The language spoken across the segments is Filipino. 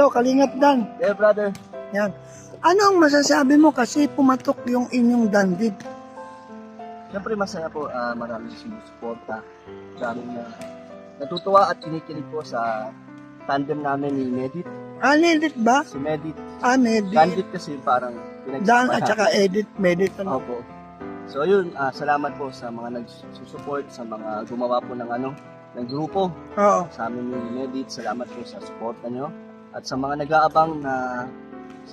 So, Kalingap Dan. Yeah, brother. Yan. Ano ang masasabi mo kasi pumatok yung inyong dandit? Siyempre masaya po, ah, maraming sumusuporta. Maraming na natutuwa at kinikilig po sa tandem namin ni Medit. Ah, edit ba? Si Medit. Ah, medit. Bandit kasi parang Dan at saka edit, medit. Ano? Opo. So yun, ah, salamat po sa mga nagsusupport, sa mga gumawa po ng ano, ng grupo. Oo. Sa amin ni Medit, salamat po sa suporta nyo. At sa mga nag-aabang na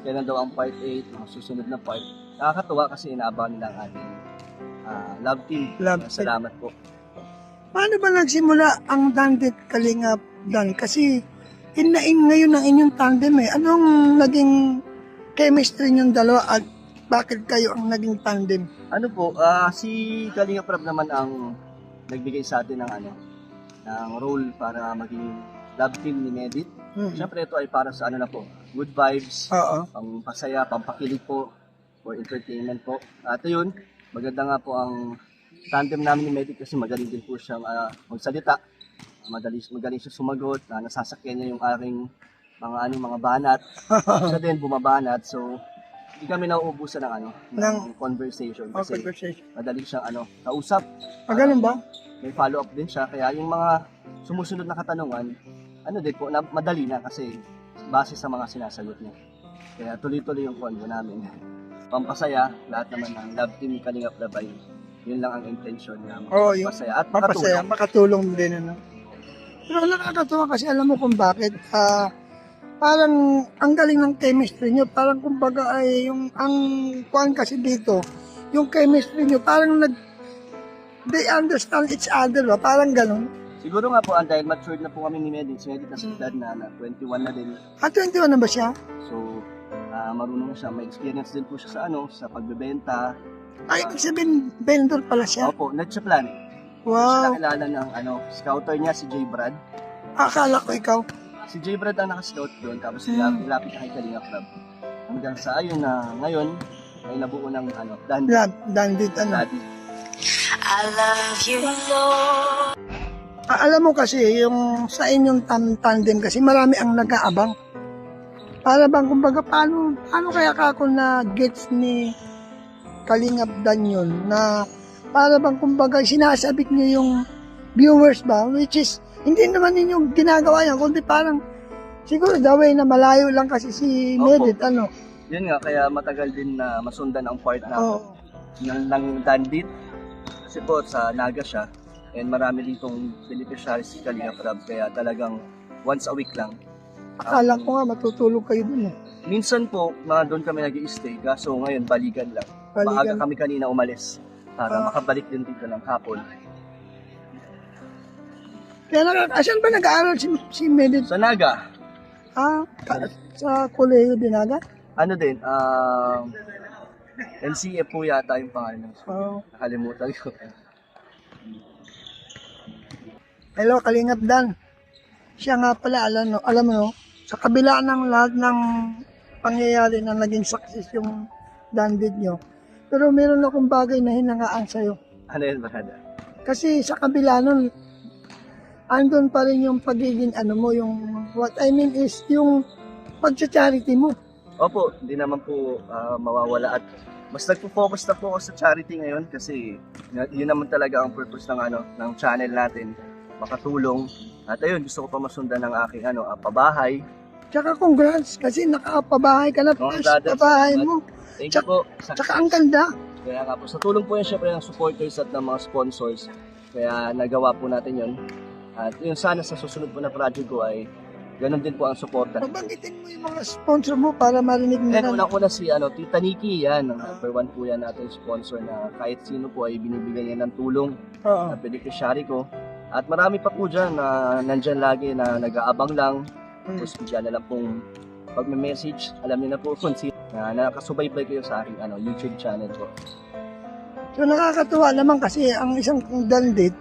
kailan daw ang part 8, mga susunod na part, nakakatuwa kasi inaabangan nila ang ating ah, love team. Love team. Salamat po. Paano ba nagsimula ang dandit Kalingap Dan? Kasi in na in ngayon ang inyong tandem eh. Anong naging chemistry niyong dalawa at bakit kayo ang naging tandem? Ano po, ah, si Kalinga Prab naman ang nagbigay sa atin ng ano, ng role para maging love team ni Medit. Hmm. Siyempre ito ay para sa ano na po, good vibes, Oo. pampasaya, pampakilig po, for entertainment po. At yun, maganda nga po ang tandem namin ni Medit kasi magaling din po siyang ah, magsalita. Madali, magaling siya sumagot, na nasasakyan niya yung aking mga ano mga banat. siya din bumabanat, so hindi kami nauubusan ng ano, ng, Ng- conversation Oh, kasi conversation. madali siyang ano, kausap. Ah, ganun ba? May follow-up din siya. Kaya yung mga sumusunod na katanungan, ano din po, na, madali na kasi base sa mga sinasagot niya. Kaya tuloy-tuloy yung convo namin. Pampasaya, lahat naman ng love team Kalingap Labay. Yun lang ang intention niya. Oo, yung Pampasaya at Papasaya, makatulong. makatulong din ano. Pero nakakatuwa kasi alam mo kung bakit ah parang ang galing ng chemistry nyo, parang kumbaga ay yung ang kuan kasi dito, yung chemistry nyo parang nag they understand each other ba? Parang ganun. Siguro nga po, ang dahil matured na po kami ni Medit. Si Medit na sa edad na, na 21 na din. Ah, 21 na ba siya? So, ah, marunong siya. May experience din po siya sa ano, sa pagbebenta. Ay, ibig sabihin, vendor pala siya. Opo, nagsa-plan. Siya Wow. nakilala ng ano, scouter niya, si Jay Brad. Akala ko ikaw. Si Jay Brad ang naka-scout doon, tapos Hmm. hmm. nilapit na kay Kalinga Club. Hanggang sa ayun na ngayon, ay nabuo ng ano, Dan Lab, dandit, ano. Daddy. I love you, Lord. Ah, alam mo kasi, yung sa inyong tam tandem kasi marami ang nag-aabang. Para bang, kumbaga, paano, paano kaya ka ako na gets ni Kalingap Dan yun, na para bang, kumbaga, sinasabik niyo yung viewers ba, which is, hindi naman ninyo ginagawa yan, kundi parang, siguro the way na malayo lang kasi si. Medit, ano. Yun nga, kaya matagal din na masundan ang part na Oo. ng, ng Dandit. Kasi po, sa Naga siya. And marami ditong beneficiaries si Kalinga Club. Kaya talagang once a week lang. akala ko nga matutulog kayo dun eh. Minsan po, mga doon kami nag stay Kaso ngayon, balikan lang. Maaga Balikan. kami kanina umalis. Para Ah. makabalik din dito ng hapon. Kaya nakaka, asan ba nag-aaral si, si Medit? Sa Naga, Ah, ka- sa Koleyo Dinaga? ano din, um, NCA po yata yung pangalan. Oo. Nakalimutan ko. Hello, Kalingap Dan. Siya nga pala, alam, no, alam mo, no, sa kabila ng lahat ng pangyayari na naging success yung dandid nyo, pero meron akong bagay na hinangaan sa'yo. Ano yun, Brada? Kasi sa kabila nun, andun pa rin yung pagiging ano mo, yung, what I mean is, yung pagcha-charity mo. Opo, hindi naman po ah, mawawala at mas nagpo-focus na po ako sa charity ngayon kasi yun naman talaga ang purpose ng ano ng channel natin makatulong at ayun gusto ko pa masundan ng aking ano ah, pabahay Tsaka congrats, kasi nakapabahay ka na Oh, first brother. pabahay mo. thank you po sa, Tsaka ang ganda. kaya nga po sa tulong po yan syempre ng supporters at ng mga sponsors kaya nagawa po natin yun at yun sana sa susunod po na project ko ay ganun din po ang suporta Pabanggitin mo yung mga sponsor mo para marinig nila. unang-una si ano, Tita Nikki, yan. Ang number one po yan natin sponsor na kahit sino po ay binibigyan niya ng tulong Oo. na beneficiary ko. At marami pa po dyan na nandyan lagi na nag-aabang lang. Mm. Tapos bigyan na lang pong pag may message, alam niyo na po kung sino na nakasubaybay kayo sa aking ano, YouTube channel ko. So nakakatuwa naman kasi ang isang dandit,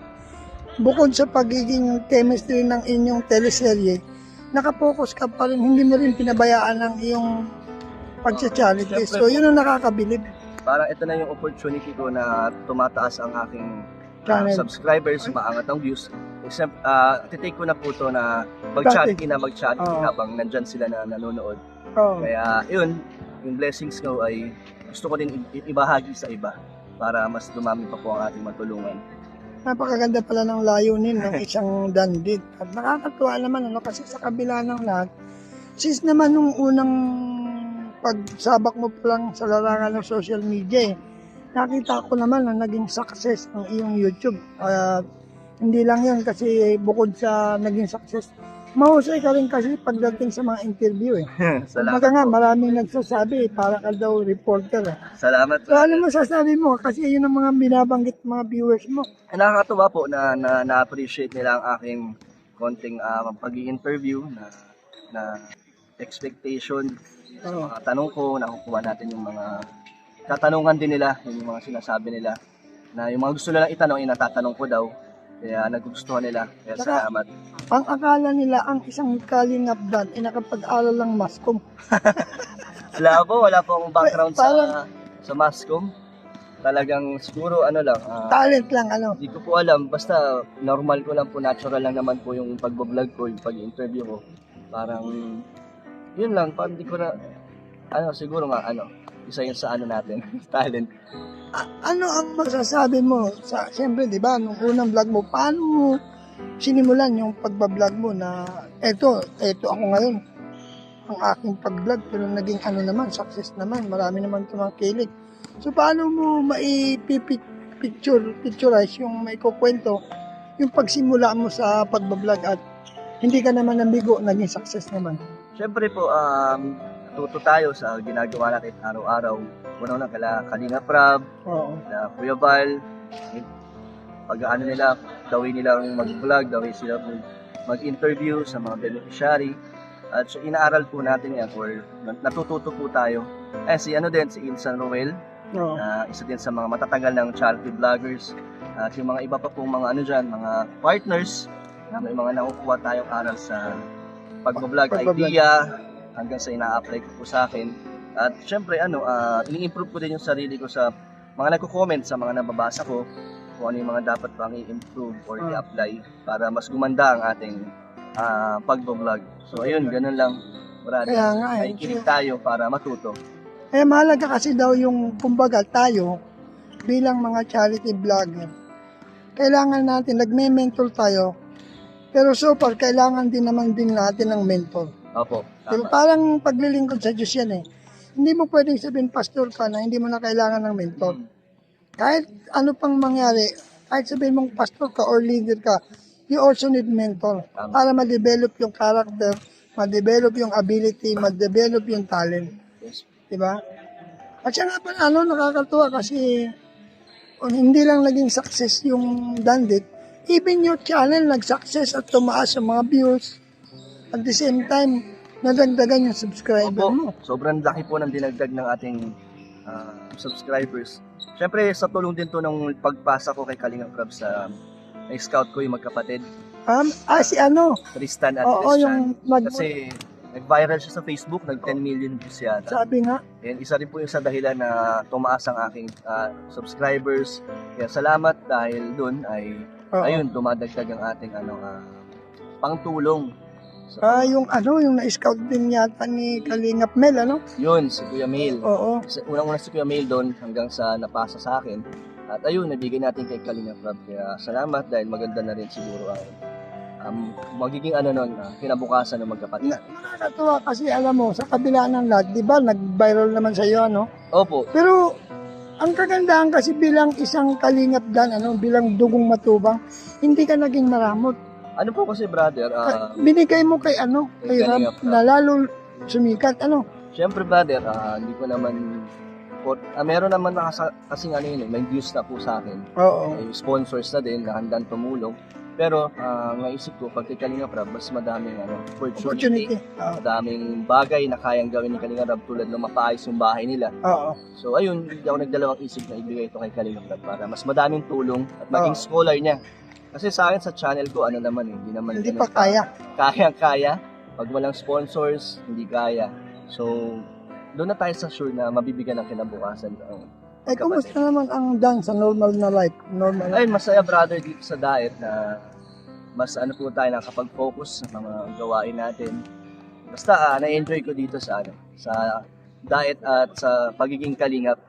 bukod sa pagiging chemistry ng inyong teleserye, nakapokus ka pa rin, hindi mo rin pinabayaan ang iyong pagsa-charity. Siyempre So yun ang nakakabilib. Parang ito na yung opportunity ko na tumataas ang aking uh, subscribers, maangat ang views. Except, ah, titake ko na po to na mag-chatting na mag-chatting Oo. habang nandyan sila na nanonood. Oo. Kaya, yun, yung blessings ko ay gusto ko din ibahagi sa iba para mas dumami pa po ang ating matulungan. Napakaganda pala ng layunin ng isang dandit. At nakakatuwa naman ano kasi sa kabila ng lahat, sis naman nung unang pagsabak mo pa lang sa larangan ng social media eh, nakita ko naman na naging success ang iyong YouTube. At hindi lang yan kasi bukod sa naging success, mahusay ka rin kasi pagdating sa mga interview eh. Salamat Kumbaga nga, po. maraming nagsasabi, para ka daw reporter eh. Salamat. So ano mo sasabi mo? Kasi yun ang mga binabanggit mga viewers mo. Nakakatuwa po na, na, na-appreciate nila ang aking konting uh, pag-i-interview na, na expectation sa Oo. mga tanong ko, nakukuha natin yung mga katanungan din nila, yung mga sinasabi nila, na yung mga gusto nilang itanong, ay natatanong ko daw. Kaya nagugustuhan nila. Kaya Saka- salamat. Ang akala nila ang isang kalingap dan ay nakapag-aral lang mascom. Wala po, wala po akong background sa Parang- sa Mascom. Talagang siguro ano lang, ah, Talent lang ano. Hindi ko po alam, basta normal ko lang po, natural lang naman po yung pagbablog ko, yung pag-interview ko. Parang, yun lang, parang hindi ko na, ano, siguro nga, ano, isa yun sa ano natin, talent. A- ano ang masasabi mo sa siyempre 'di ba nung unang vlog mo paano mo sinimulan yung pagba-vlog mo na eto eto ako ngayon ang aking pag-vlog pero naging ano naman success naman marami naman tumakilig so paano mo maipipicture picturize yung maikukwento yung pagsimula mo sa pagba-vlog at hindi ka naman nambigo naging success naman Siyempre po, um, natuto tayo sa ginagawa natin araw-araw. Una na kala Kalinga Prab, oo na Kuya Val, pag ano nila, gawin nilang mag-vlog, gawin sila mag- mag-interview sa mga beneficiary. At so, inaaral po natin yan or nat- natututo po tayo. Eh, si ano din, si Insan Roel, oo na isa din sa mga matatagal ng charity vloggers. At yung mga iba pa pong mga ano dyan, mga partners, na may mga nakukuha tayong aral sa pag-vlog Pagbablog. idea, hanggang sa ina-apply ko po sa akin. At syempre, ano, ah, ini-improve ko din yung sarili ko sa mga nagko-comment sa mga nababasa ko, kung ano yung mga dapat pang i-improve or Ah. i-apply para mas gumanda ang ating ah, pag-vlog. So, ayun, ganun lang. Brad. kaya nga eh Nakikinig tayo para matuto. Eh, mahalaga kasi daw yung, kumbaga, tayo, bilang mga charity vlogger, kailangan natin, nagme-mentor tayo, pero so far, kailangan din naman din natin ng mentor. Opo. Tama. Parang paglilingkod sa Diyos yan eh. Hindi mo pwedeng sabihin, pastor ka na, hindi mo na kailangan ng mentor. Mm. Kahit ano pang mangyari, kahit sabihin mong pastor ka or leader ka, you also need mentor Tama. para ma-develop yung character, ma-develop yung ability, ma-develop yung talent. Yes. Diba? At siya nga pala, ano, nakakatuwa kasi oh, hindi lang naging success yung Dandit, even your channel nag-success at tumaas ang mga views. At the same time, nadagdagan yung subscriber mo. Opo, sobrang laki po ng dinagdag ng ating ah, subscribers. Siyempre, sa tulong din to ng pagpasa ko kay Kalinga Crab sa may scout ko yung magkapatid, Um, ah, si ano? Tristan at Oo, Christian. yung nag... Kasi nag-viral siya sa Facebook, nag 10 million views yata. Sabi nga, And isa rin po yung sa dahilan na tumaas ang aking ah, subscribers. Kaya salamat dahil dun ay, oo. ayun, dumadagdag ang ating ano, ah, pangtulong. Ah, yung ano, yung na-scout din yata ni Kalingap Mel, ano? yun, si Kuya Mail. Oo. Sa- unang-una si Kuya Mail doon hanggang sa napasa sa akin. At ayun, nabigay natin kay Kalinga Prab. Kaya salamat dahil maganda na rin siguro ang um, magiging ano nun, ah, kinabukasan ng magkapatid. Na, nakakatuwa kasi alam mo, sa kabila ng lahat, di ba, nag-viral naman sa iyo, ano? Opo, Pero, ang kagandahan kasi bilang isang kalingap dan, ano, bilang dugong matubang, hindi ka naging maramot. Ano po kasi brother, ah, Binigay mo kay ano, kay Rab, na lalo sumikat, ano? syempre brother, ah, hindi ko naman, po, ah, meron naman na kasi, kasing ano yun, eh, may views na po sa akin. Oo. May sponsors na din na handang tumulong. Pero, ah, naisip ko, pag kay Kalinga Prab, mas madaming ano, Opportunity. Oo. madaming bagay na kayang gawin ni Kalinga Rab tulad ng mapaayos yung bahay nila. Oo. So ayun, hindi ako nagdalawang isip na ibigay ito kay Kalinga Prab para mas madaming tulong at maging Oo. scholar niya. Kasi sa akin sa channel ko, ano naman eh, hindi naman Hindi ganun pa ka- kaya. Kaya-kaya. Pag walang sponsors, hindi kaya. So, doon na tayo sa sure na mabibigyan ng kinabukasan. ang Eh, kumusta naman ang dan sa normal na life? Normal. Ayun, masaya brother dito sa diet na mas ano po tayo nakapag-focus sa mga gawain natin. Basta ah, na-enjoy ko dito sa ano, sa diet at sa pagiging kalingap